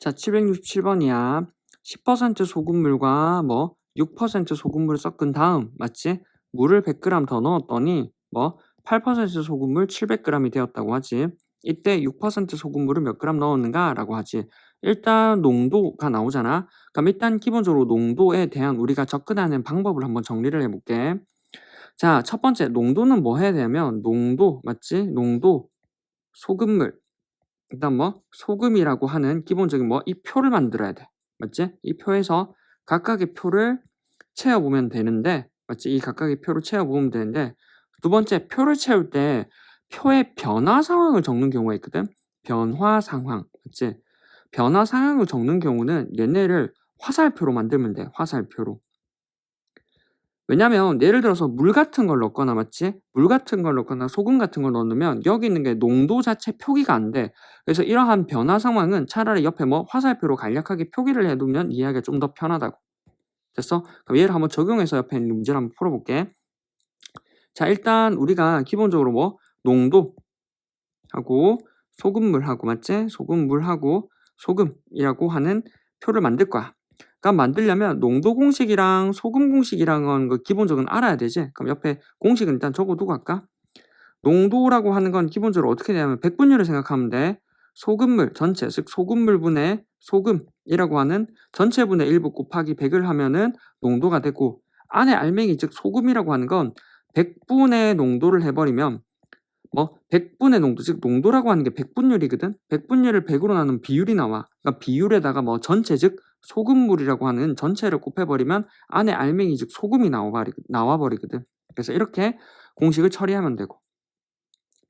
자, 767번이야. 10% 소금물과 뭐 6% 소금물을 섞은 다음, 맞지? 물을 100g 더 넣었더니 뭐 8% 소금물 700g이 되었다고 하지. 이때 6% 소금물을 몇 g 넣었는가? 라고 하지. 일단 농도가 나오잖아. 그럼 일단 기본적으로 농도에 대한 우리가 접근하는 방법을 한번 정리를 해볼게. 자, 첫 번째 농도는 뭐 해야 되냐면 농도, 맞지? 농도, 소금물, 일단 뭐 소금이라고 하는 기본적인 뭐 이 표를 만들어야 돼. 맞지? 이 표에서 각각의 표를 채워보면 되는데 맞지? 이 각각의 표를 채워보면 되는데 두 번째 표를 채울 때 표의 변화 상황을 적는 경우가 있거든. 변화 상황. 맞지? 변화 상황을 적는 경우는 얘네를 화살표로 만들면 돼. 화살표로. 왜냐면 예를 들어서 물 같은 걸 넣거나 맞지? 물 같은 걸 넣거나 소금 같은 걸 넣으면 여기 있는 게 농도 자체 표기가 안 돼. 그래서 이러한 변화 상황은 차라리 옆에 뭐 화살표로 간략하게 표기를 해두면 이해하기가 좀 더 편하다고. 됐어? 그럼 얘를 한번 적용해서 옆에 있는 문제를 한번 풀어볼게. 자, 일단 우리가 기본적으로 뭐 농도 하고 소금물하고 맞지? 소금물하고 소금이라고 하는 표를 만들 거야. 그럼 만들려면 농도 공식이랑 소금 공식이랑은 그 기본적으로 알아야 되지. 그럼 옆에 공식은 일단 적어두고 할까? 농도라고 하는 건 기본적으로 어떻게 되냐면 백분율을 생각하면 돼. 소금물 전체, 즉 소금물분의 소금이라고 하는 전체분의 1부 곱하기 100을 하면은 농도가 되고 안에 알맹이 즉 소금이라고 하는 건 100분의 농도를 해버리면 뭐 100분의 농도 즉 농도라고 하는 게 100분율이거든. 100분율을 100으로 나누면 비율이 나와. 그러니까 비율에다가 뭐 전체 즉 소금물이라고 하는 전체를 곱해버리면 안에 알맹이 즉 소금이 나와버리, 나와버리거든. 그래서 이렇게 공식을 처리하면 되고.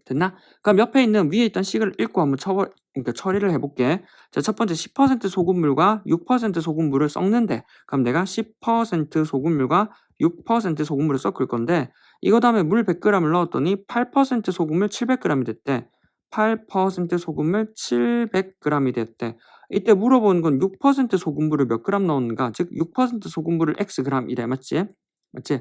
됐나? 그럼 옆에 있는 위에 있던 식을 읽고 한번 처, 그러니까 처리를 해볼게. 자, 첫 번째 10% 소금물과 6% 소금물을 섞는데, 그럼 내가 10% 소금물과 6% 소금물을 섞을 건데, 이거 다음에 물 100g을 넣었더니 8% 소금물 700g이 됐대. 8% 소금물 700g이 됐대. 이때 물어보는 건 6% 소금물을 몇 g 넣었는가? 즉, 6% 소금물을 xg이래. 맞지? 맞지?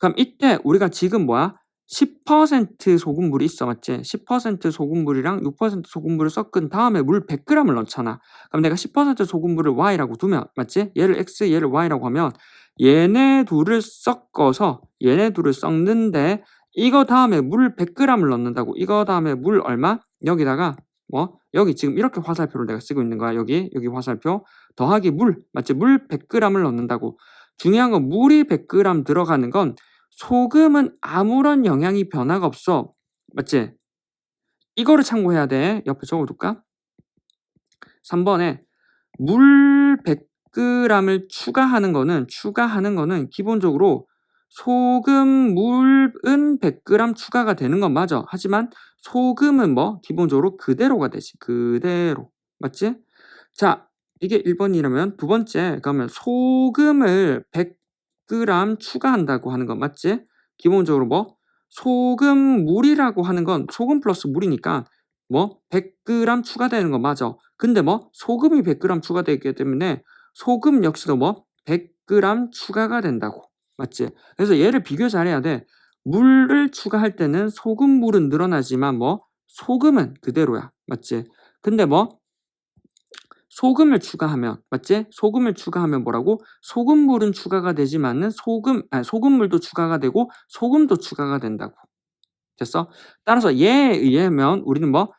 그럼 이때 우리가 지금 뭐야? 10% 소금물이 있어. 맞지? 10% 소금물이랑 6% 소금물을 섞은 다음에 물 100g을 넣잖아. 그럼 내가 10% 소금물을 y라고 두면, 맞지? 얘를 x, 얘를 y라고 하면 얘네 둘을 섞어서 얘네 둘을 섞는데 이거 다음에 물 100g을 넣는다고. 이거 다음에 물 얼마? 여기다가 뭐 여기 지금 이렇게 화살표를 내가 쓰고 있는 거야. 여기 여기 화살표 더하기 물 맞지? 물 100g을 넣는다고. 중요한 건 물이 100g 들어가는 건 소금은 아무런 영향이 변화가 없어. 맞지? 이거를 참고해야 돼. 옆에 적어둘까? 3번에 물 100g을 추가하는 거는 추가하는 거는 기본적으로 소금, 물은 100g 추가가 되는 건 맞아. 하지만 소금은 뭐 기본적으로 그대로가 되지. 그대로. 맞지? 자, 이게 1번이라면 두 번째 그러면 소금을 100g 추가한다고 하는 건 맞지? 기본적으로 뭐 소금 물이라고 하는 건 소금 플러스 물이니까 뭐 100g 추가되는 건 맞아. 근데 뭐 소금이 100g 추가되기 때문에 소금 역시도 뭐 100g 추가가 된다고. 맞지? 그래서 얘를 비교 잘해야 돼. 물을 추가할 때는 소금물은 늘어나지만 뭐 소금은 그대로야. 맞지? 근데 뭐 소금을 추가하면 맞지? 소금을 추가하면 뭐라고? 소금물은 추가가 되지만은 소금 아니, 소금물도 추가가 되고 소금도 추가가 된다고. 됐어? 따라서 얘에 의하면 우리는 뭐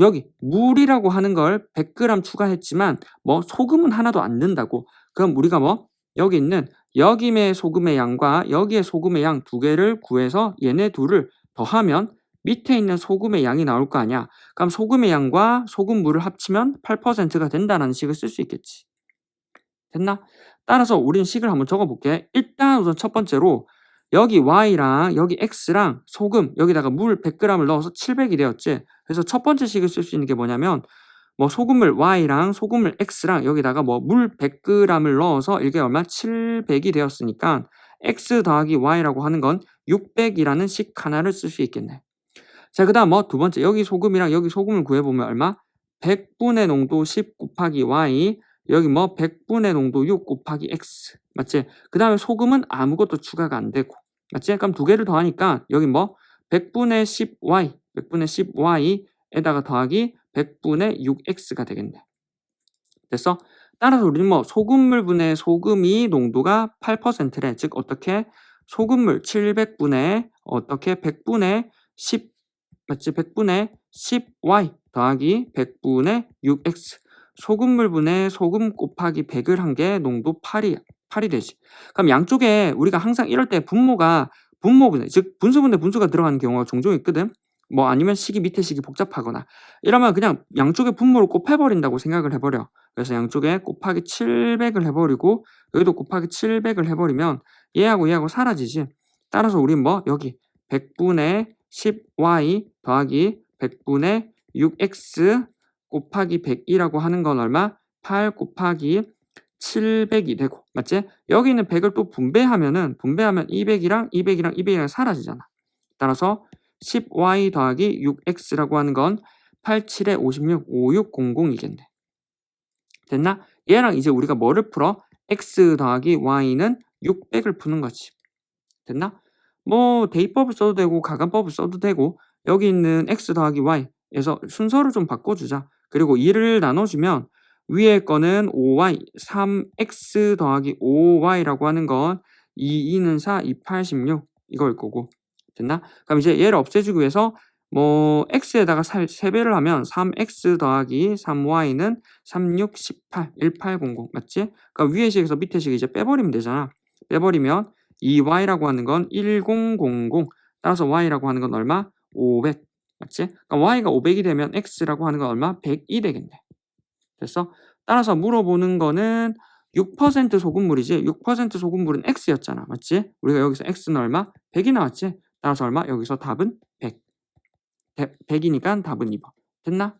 여기 물이라고 하는 걸 100g 추가했지만 뭐 소금은 하나도 안 된다고. 그럼 우리가 뭐 여기 있는 여기의 소금의 양과 여기의 소금의 양 두 개를 구해서 얘네 둘을 더하면 밑에 있는 소금의 양이 나올 거 아니야. 그럼 소금의 양과 소금물을 합치면 8%가 된다는 식을 쓸 수 있겠지. 됐나? 따라서 우린 식을 한번 적어볼게. 일단 우선 첫 번째로 여기 y랑 여기 x랑 소금 여기다가 물 100g을 넣어서 700이 되었지. 그래서 첫 번째 식을 쓸 수 있는 게 뭐냐면 뭐 소금물 y랑 소금물 x랑 여기다가 뭐 물 100g을 넣어서 이게 얼마 700이 되었으니까 x 더하기 y라고 하는 건 600이라는 식 하나를 쓸 수 있겠네. 자, 그 다음 뭐 두 번째 여기 소금이랑 여기 소금을 구해보면 얼마? 100분의 농도 10 곱하기 y 여기 뭐 100분의 농도 6 곱하기 x 맞지? 그 다음에 소금은 아무것도 추가가 안 되고 맞지? 그럼 두 개를 더하니까 여기 뭐 100분의 10y 100분의 10y에다가 더하기 100분의 6x가 되겠네. 됐어? 따라서 우리는 뭐 소금물 분의 소금이 농도가 8%래. 즉 어떻게 소금물 700분의 어떻게 100분의 10 맞지? 100분의 10y 더하기 100분의 6x 소금물 분의 소금 곱하기 100을 한 게 농도 8이 8이 되지. 그럼 양쪽에 우리가 항상 이럴 때 분모가 분모분해 즉 분수분의 분수가 들어가는 경우가 종종 있거든. 뭐 아니면 식이 밑에 식이 복잡하거나 이러면 그냥 양쪽에 분모를 곱해버린다고 생각을 해버려. 그래서 양쪽에 곱하기 700을 해버리고 여기도 곱하기 700을 해버리면 얘하고 얘하고 사라지지. 따라서 우린 뭐 여기 100분의 10y 더하기 100분의 6x 곱하기 100이라고 하는 건 얼마? 8 곱하기 700이 되고 맞지? 여기 있는 100을 또 분배하면은 분배하면 200이랑 200이랑 200이랑 사라지잖아. 따라서 10y 더하기 6x라고 하는 건 87에 56, 5600이겠네. 됐나? 얘랑 이제 우리가 뭐를 풀어? x 더하기 y는 600을 푸는 거지. 됐나? 뭐 대입법을 써도 되고 가간법을 써도 되고 여기 있는 x 더하기 y에서 순서를 좀 바꿔주자. 그리고 2를 나눠주면 위에 거는 5y, 3x 더하기 5y라고 하는 건 2, 2는 4, 2, 86 이걸 거고 됐나? 그럼 이제 얘를 없애주기 위해서 뭐 x에다가 3배를 하면 3x 더하기 3y는 36, 18, 1800 맞지? 그러니까 위에 식에서 밑에 식 이제 빼버리면 되잖아. 빼버리면 이 y라고 하는 건 1000 따라서 y라고 하는 건 얼마? 500 맞지? 그러니까 y가 500이 되면 x라고 하는 건 얼마? 100이 되겠네. 됐어? 따라서 물어보는 거는 6% 소금물이지 6% 소금물은 x였잖아 맞지? 우리가 여기서 x는 얼마? 100이 나왔지? 따라서 얼마? 여기서 답은 100 100이니까 답은 2번 됐나?